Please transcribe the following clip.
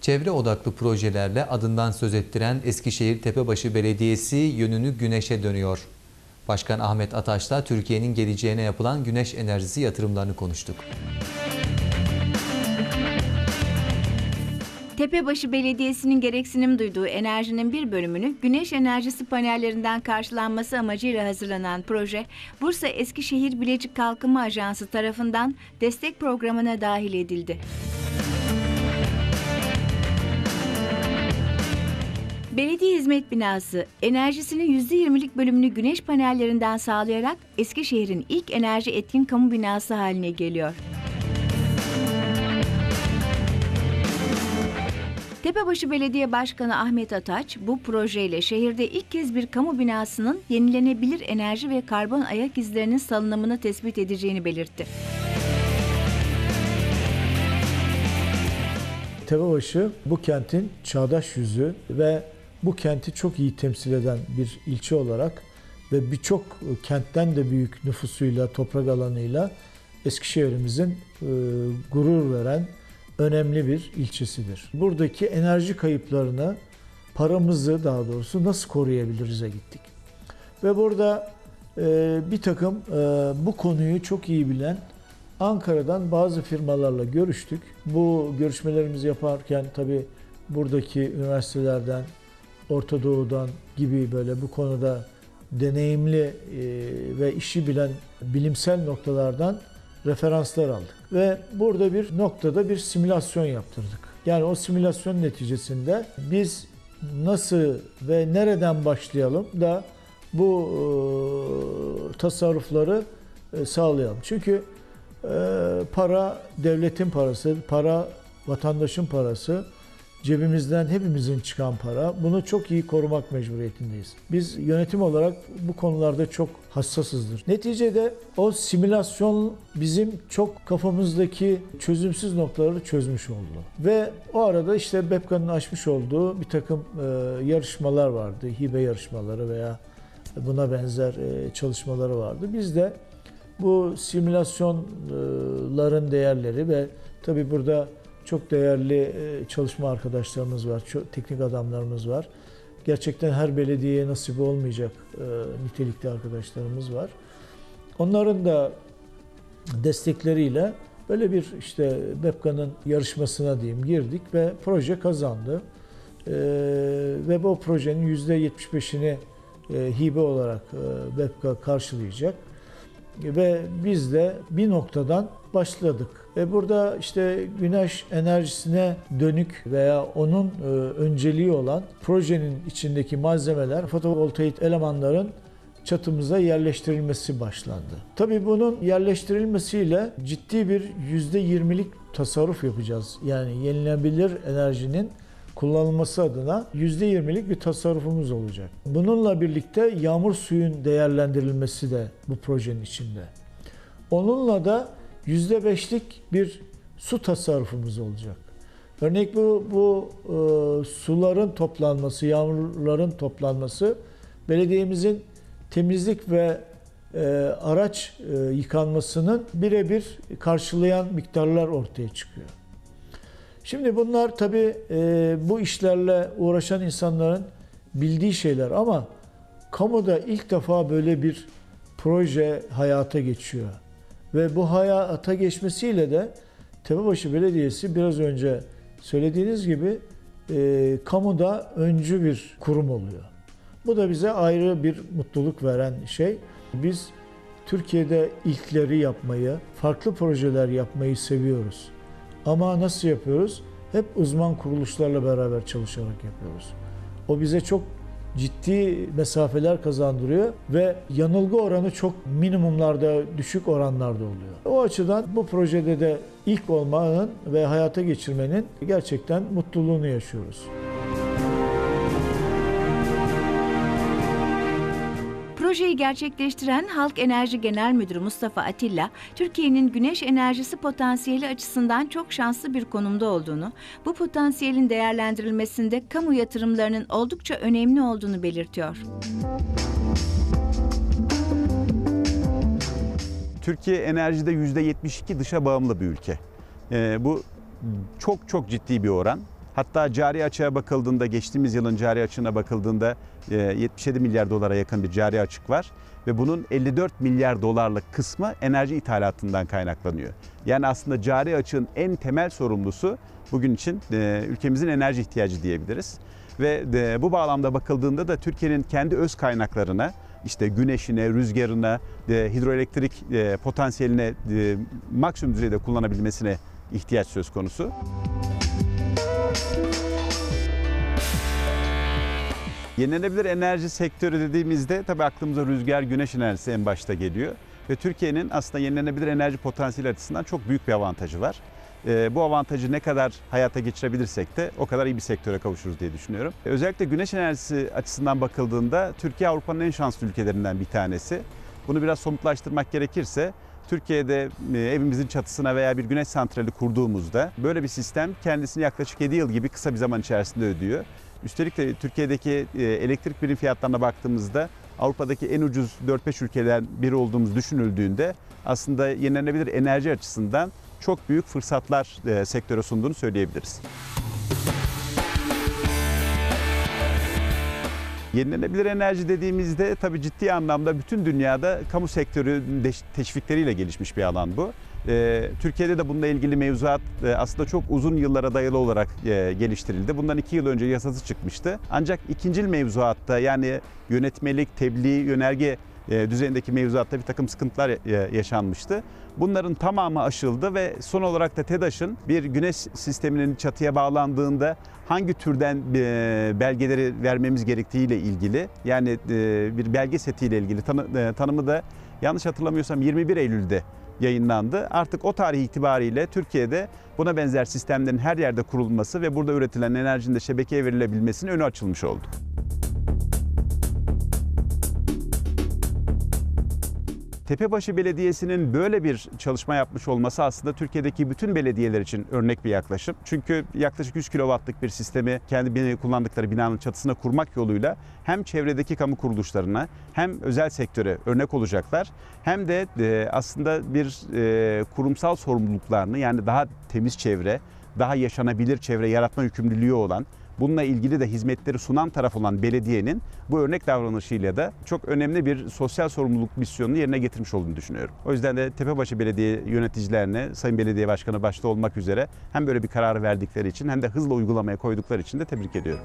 Çevre odaklı projelerle adından söz ettiren Eskişehir Tepebaşı Belediyesi yönünü güneşe dönüyor. Başkan Ahmet Ataş'la Türkiye'nin geleceğine yapılan güneş enerjisi yatırımlarını konuştuk. Tepebaşı Belediyesi'nin gereksinim duyduğu enerjinin bir bölümünü güneş enerjisi panellerinden karşılanması amacıyla hazırlanan proje, Bursa Eskişehir Bilecik Kalkınma Ajansı tarafından destek programına dahil edildi. Belediye Hizmet Binası enerjisinin %20'lik bölümünü güneş panellerinden sağlayarak Eskişehir'in ilk enerji etkin kamu binası haline geliyor. Tepebaşı Belediye Başkanı Ahmet Ataç bu projeyle şehirde ilk kez bir kamu binasının yenilenebilir enerji ve karbon ayak izlerinin salınımını tespit edeceğini belirtti. Tepebaşı bu kentin çağdaş yüzü ve bu kenti çok iyi temsil eden bir ilçe olarak ve birçok kentten de büyük nüfusuyla, toprak alanıyla Eskişehir'imizin e, gurur veren önemli bir ilçesidir. Buradaki enerji kayıplarını, paramızı daha doğrusu nasıl koruyabiliriz'e gittik. Ve burada e, bir takım e, bu konuyu çok iyi bilen Ankara'dan bazı firmalarla görüştük. Bu görüşmelerimizi yaparken tabii buradaki üniversitelerden, Orta Doğu'dan gibi böyle bu konuda deneyimli e, ve işi bilen bilimsel noktalardan referanslar aldık. Ve burada bir noktada bir simülasyon yaptırdık. Yani o simülasyon neticesinde biz nasıl ve nereden başlayalım da bu e, tasarrufları e, sağlayalım. Çünkü para devletin parası, para vatandaşın parası, cebimizden hepimizin çıkan para. Bunu çok iyi korumak mecburiyetindeyiz. Biz yönetim olarak bu konularda çok hassasızdır. Neticede o simülasyon bizim çok kafamızdaki çözümsüz noktaları çözmüş oldu. Ve o arada işte BEPKA'nın açmış olduğu bir takım e, yarışmalar vardı. Hibe yarışmaları veya buna benzer e, çalışmaları vardı. Biz de bu simülasyonların değerleri ve tabii burada çok değerli e, çalışma arkadaşlarımız var, çok teknik adamlarımız var. Gerçekten her belediyeye nasip olmayacak e, nitelikli arkadaşlarımız var. Onların da destekleriyle böyle bir işte BEPKA'nın yarışmasına diyeyim girdik ve proje kazandı. E, ve bu projenin %75'ini hibe olarak BEPKA karşılayacak. Ve biz de bir noktadan başladık. Ve burada işte güneş enerjisine dönük veya onun e, önceliği olan projenin içindeki malzemeler, fotovoltaik elemanların çatımıza yerleştirilmesi başlandı. Tabii bunun yerleştirilmesiyle ciddi bir %20'lik tasarruf yapacağız. Yani yenilenebilir enerjinin kullanılması adına %20'lik bir tasarrufumuz olacak. Bununla birlikte yağmur suyun değerlendirilmesi de bu projenin içinde. Onunla da %5'lik bir su tasarrufumuz olacak. Örnek bu, bu e, suların toplanması, yağmurların toplanması belediyemizin temizlik ve e, araç e, yıkanmasının birebir karşılayan miktarlar ortaya çıkıyor. Şimdi bunlar tabii e, bu işlerle uğraşan insanların bildiği şeyler ama kamuda ilk defa böyle bir proje hayata geçiyor. Ve bu hayata geçmesiyle de Tepebaşı Belediyesi biraz önce söylediğiniz gibi e, kamuda öncü bir kurum oluyor. Bu da bize ayrı bir mutluluk veren şey. Biz Türkiye'de ilkleri yapmayı, farklı projeler yapmayı seviyoruz. Ama nasıl yapıyoruz? Hep uzman kuruluşlarla beraber çalışarak yapıyoruz. O bize çok ciddi mesafeler kazandırıyor ve yanılgı oranı çok minimumlarda, düşük oranlarda oluyor. O açıdan bu projede de ilk olmanın ve hayata geçirmenin gerçekten mutluluğunu yaşıyoruz. Projeyi gerçekleştiren Halk Enerji Genel Müdürü Mustafa Atilla, Türkiye'nin güneş enerjisi potansiyeli açısından çok şanslı bir konumda olduğunu, bu potansiyelin değerlendirilmesinde kamu yatırımlarının oldukça önemli olduğunu belirtiyor. Türkiye enerjide %72 dışa bağımlı bir ülke. Ee, bu çok çok ciddi bir oran. Hatta cari açığa bakıldığında, geçtiğimiz yılın cari açığına bakıldığında e, 77 milyar dolara yakın bir cari açık var. Ve bunun 54 milyar dolarlık kısmı enerji ithalatından kaynaklanıyor. Yani aslında cari açığın en temel sorumlusu bugün için e, ülkemizin enerji ihtiyacı diyebiliriz. Ve e, bu bağlamda bakıldığında da Türkiye'nin kendi öz kaynaklarına, işte güneşine, rüzgarına, e, hidroelektrik e, potansiyeline e, maksimum düzeyde kullanabilmesine ihtiyaç söz konusu. Yenilenebilir enerji sektörü dediğimizde tabii aklımıza rüzgar, güneş enerjisi en başta geliyor. Ve Türkiye'nin aslında yenilenebilir enerji potansiyeli açısından çok büyük bir avantajı var. Ee, bu avantajı ne kadar hayata geçirebilirsek de o kadar iyi bir sektöre kavuşuruz diye düşünüyorum. Özellikle güneş enerjisi açısından bakıldığında Türkiye Avrupa'nın en şanslı ülkelerinden bir tanesi. Bunu biraz somutlaştırmak gerekirse Türkiye'de e, evimizin çatısına veya bir güneş santrali kurduğumuzda böyle bir sistem kendisini yaklaşık 7 yıl gibi kısa bir zaman içerisinde ödüyor. Üstelik de Türkiye'deki e, elektrik birim fiyatlarına baktığımızda Avrupa'daki en ucuz 4-5 ülkeden biri olduğumuz düşünüldüğünde aslında yenilenebilir enerji açısından çok büyük fırsatlar e, sektöre sunduğunu söyleyebiliriz. Yenilenebilir enerji dediğimizde tabii ciddi anlamda bütün dünyada kamu sektörü teşvikleriyle gelişmiş bir alan bu. Ee, Türkiye'de de bununla ilgili mevzuat e, aslında çok uzun yıllara dayalı olarak e, geliştirildi. Bundan iki yıl önce yasası çıkmıştı. Ancak ikincil mevzuatta yani yönetmelik, tebliğ, yönerge düzeyindeki mevzuatta bir takım sıkıntılar e, yaşanmıştı. Bunların tamamı aşıldı ve son olarak da TEDAŞ'ın bir güneş sisteminin çatıya bağlandığında hangi türden e, belgeleri vermemiz gerektiğiyle ilgili yani e, bir belge setiyle ilgili tanı- e, tanımı da yanlış hatırlamıyorsam 21 Eylül'de yayınlandı. Artık o tarih itibariyle Türkiye'de buna benzer sistemlerin her yerde kurulması ve burada üretilen enerjinin de şebekeye verilebilmesinin önü açılmış oldu. Tepebaşı Belediyesi'nin böyle bir çalışma yapmış olması aslında Türkiye'deki bütün belediyeler için örnek bir yaklaşım. Çünkü yaklaşık 100 kilowattlık bir sistemi kendi kullandıkları binanın çatısına kurmak yoluyla hem çevredeki kamu kuruluşlarına hem özel sektöre örnek olacaklar. Hem de e, aslında bir e, kurumsal sorumluluklarını yani daha temiz çevre, daha yaşanabilir çevre yaratma yükümlülüğü olan Bununla ilgili de hizmetleri sunan taraf olan belediyenin bu örnek davranışıyla da çok önemli bir sosyal sorumluluk misyonunu yerine getirmiş olduğunu düşünüyorum. O yüzden de Tepebaşı Belediye yöneticilerine, Sayın Belediye Başkanı başta olmak üzere hem böyle bir kararı verdikleri için hem de hızla uygulamaya koydukları için de tebrik ediyorum.